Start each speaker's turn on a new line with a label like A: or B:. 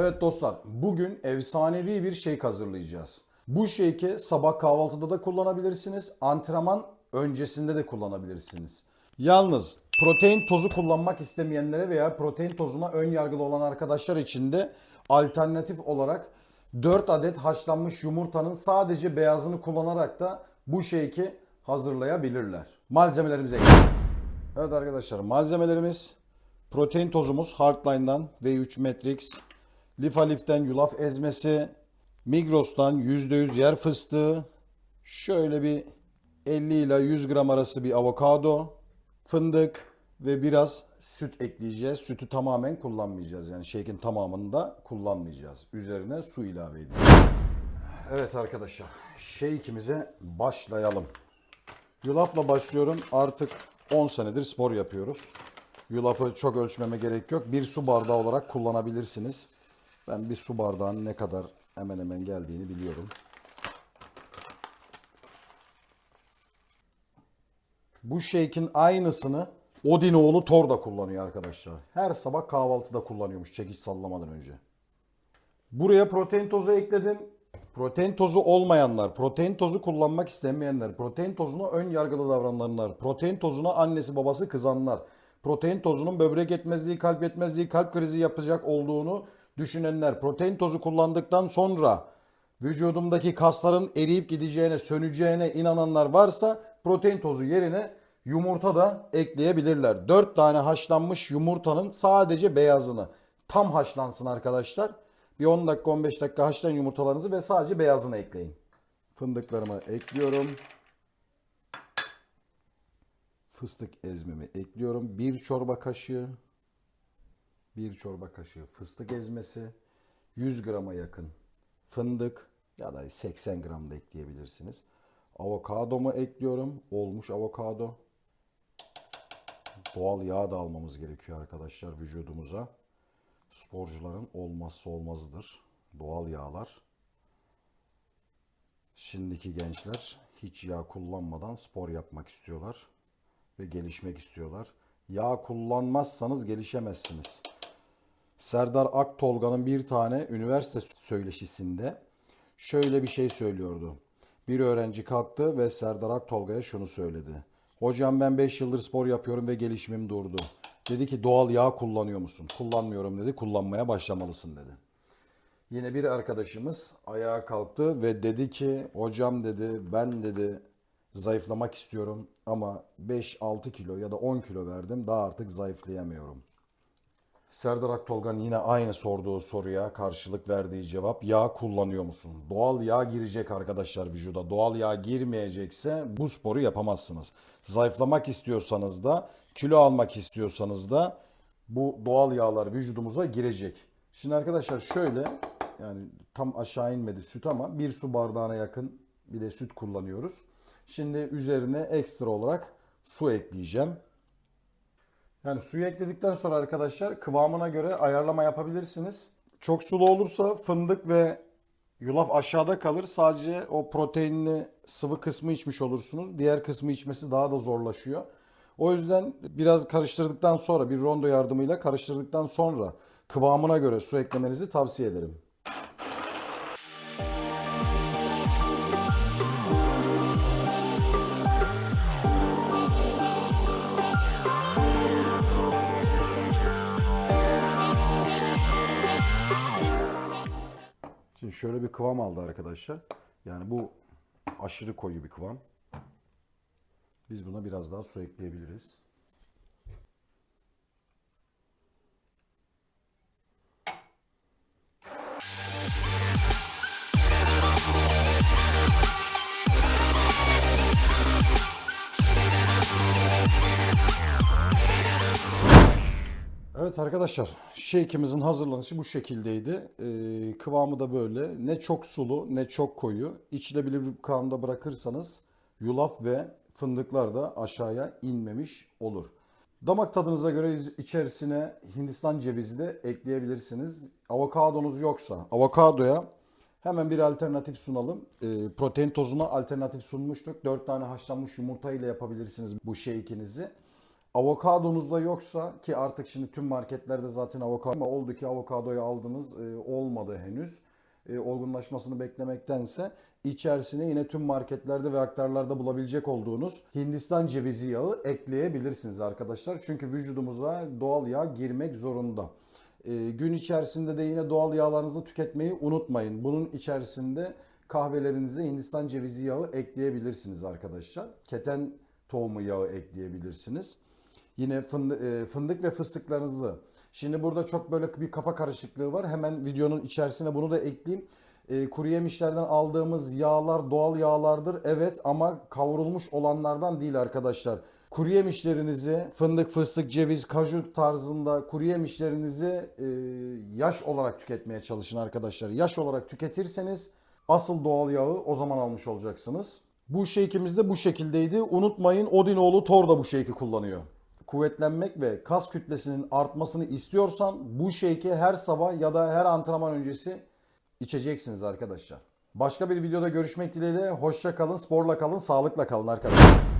A: Evet dostlar, bugün efsanevi bir shake hazırlayacağız. Bu shake'i sabah kahvaltıda da kullanabilirsiniz, antrenman öncesinde de kullanabilirsiniz. Yalnız protein tozu kullanmak istemeyenlere veya protein tozuna ön yargılı olan arkadaşlar için de alternatif olarak 4 adet haşlanmış yumurtanın sadece beyazını kullanarak da bu shake'i hazırlayabilirler. Malzemelerimize geçelim. Evet arkadaşlar malzemelerimiz protein tozumuz Hardline'dan V3 Matrix, Lifalif'ten yulaf ezmesi, Migros'tan %100 yer fıstığı, şöyle bir 50 ile 100 gram arası bir avokado, fındık ve biraz süt ekleyeceğiz. Sütü tamamen kullanmayacağız. Yani shake'in tamamını da kullanmayacağız. Üzerine su ilave edeceğiz. Evet arkadaşlar, shake'imize başlayalım. Yulafla başlıyorum. Artık 10 senedir spor yapıyoruz. Yulafı çok ölçmeme gerek yok. Bir su bardağı olarak kullanabilirsiniz. Ben bir su bardağının ne kadar hemen hemen geldiğini biliyorum. Bu shake'in aynısını Odinoğlu Thor da kullanıyor arkadaşlar. Her sabah kahvaltıda kullanıyormuş çekiç sallamadan önce. Buraya protein tozu ekledim. Protein tozu olmayanlar, protein tozu kullanmak istemeyenler, protein tozuna ön yargılı davrananlar, protein tozuna annesi babası kızanlar, protein tozunun böbrek yetmezliği, kalp yetmezliği, kalp krizi yapacak olduğunu düşünenler, protein tozu kullandıktan sonra vücudumdaki kasların eriyip gideceğine, söneceğine inananlar varsa protein tozu yerine yumurta da ekleyebilirler. 4 tane haşlanmış yumurtanın sadece beyazını tam haşlansın arkadaşlar. Bir 10 dakika 15 dakika haşlayın yumurtalarınızı ve sadece beyazını ekleyin. Fındıklarımı ekliyorum. Fıstık ezmemi ekliyorum. Bir çorba kaşığı. Bir çorba kaşığı fıstık ezmesi. 100 grama yakın fındık ya da 80 gram da ekleyebilirsiniz. Avokadomu ekliyorum. Olmuş avokado. Doğal yağ da almamız gerekiyor arkadaşlar vücudumuza. Sporcuların olmazsa olmazıdır. Doğal yağlar. Şimdiki gençler hiç yağ kullanmadan spor yapmak istiyorlar ve gelişmek istiyorlar. Yağ kullanmazsanız gelişemezsiniz. Serdar Aktolga'nın bir tane üniversite söyleşisinde şöyle bir şey söylüyordu. Bir öğrenci kalktı ve Serdar Aktolga'ya şunu söyledi. Hocam ben 5 yıldır spor yapıyorum ve gelişimim durdu. Dedi ki doğal yağ kullanıyor musun? Kullanmıyorum dedi. Kullanmaya başlamalısın dedi. Yine bir arkadaşımız ayağa kalktı ve dedi ki hocam dedi ben dedi zayıflamak istiyorum ama 5-6 kilo ya da 10 kilo verdim daha artık zayıflayamıyorum. Serdar Aktolgan yine aynı sorduğu soruya karşılık verdiği cevap yağ kullanıyor musun? Doğal yağ girecek arkadaşlar vücuda. Doğal yağ girmeyecekse bu sporu yapamazsınız. Zayıflamak istiyorsanız da kilo almak istiyorsanız da bu doğal yağlar vücudumuza girecek. Şimdi arkadaşlar şöyle yani tam aşağı inmedi süt ama bir su bardağına yakın bir de süt kullanıyoruz. Şimdi üzerine ekstra olarak su ekleyeceğim. Yani suyu ekledikten sonra arkadaşlar kıvamına göre ayarlama yapabilirsiniz. Çok sulu olursa fındık ve yulaf aşağıda kalır. Sadece o proteinli sıvı kısmı içmiş olursunuz. Diğer kısmı içmesi daha da zorlaşıyor. O yüzden biraz karıştırdıktan sonra bir rondo yardımıyla karıştırdıktan sonra kıvamına göre su eklemenizi tavsiye ederim. Şöyle bir kıvam aldı arkadaşlar. Yani bu aşırı koyu bir kıvam. Biz buna biraz daha su ekleyebiliriz. Evet arkadaşlar, shake'imizin hazırlanışı bu şekildeydi. Ee, kıvamı da böyle. Ne çok sulu ne çok koyu. İçilebilir bir kıvamda bırakırsanız yulaf ve fındıklar da aşağıya inmemiş olur. Damak tadınıza göre içerisine Hindistan cevizi de ekleyebilirsiniz. Avokadonuz yoksa avokadoya hemen bir alternatif sunalım. Ee, protein tozuna alternatif sunmuştuk. 4 tane haşlanmış yumurta ile yapabilirsiniz bu shake'inizi. Avokadonuz da yoksa ki artık şimdi tüm marketlerde zaten avokado ama oldu ki avokadoyu aldınız e, olmadı henüz. E, olgunlaşmasını beklemektense içerisine yine tüm marketlerde ve aktarlarda bulabilecek olduğunuz Hindistan cevizi yağı ekleyebilirsiniz arkadaşlar. Çünkü vücudumuza doğal yağ girmek zorunda. E, gün içerisinde de yine doğal yağlarınızı tüketmeyi unutmayın. Bunun içerisinde kahvelerinize Hindistan cevizi yağı ekleyebilirsiniz arkadaşlar. Keten tohumu yağı ekleyebilirsiniz. Yine fındık, fındık ve fıstıklarınızı. Şimdi burada çok böyle bir kafa karışıklığı var. Hemen videonun içerisine bunu da ekleyeyim. E, kuru yemişlerden aldığımız yağlar doğal yağlardır. Evet ama kavrulmuş olanlardan değil arkadaşlar. Kuru yemişlerinizi fındık, fıstık, ceviz, kaju tarzında kuru yemişlerinizi e, yaş olarak tüketmeye çalışın arkadaşlar. Yaş olarak tüketirseniz asıl doğal yağı o zaman almış olacaksınız. Bu shake'imiz de bu şekildeydi. Unutmayın Odinoğlu Thor da bu shake'i kullanıyor. Kuvvetlenmek ve kas kütlesinin artmasını istiyorsan bu shake'i her sabah ya da her antrenman öncesi içeceksiniz arkadaşlar. Başka bir videoda görüşmek dileğiyle. Hoşça kalın, sporla kalın, sağlıkla kalın arkadaşlar.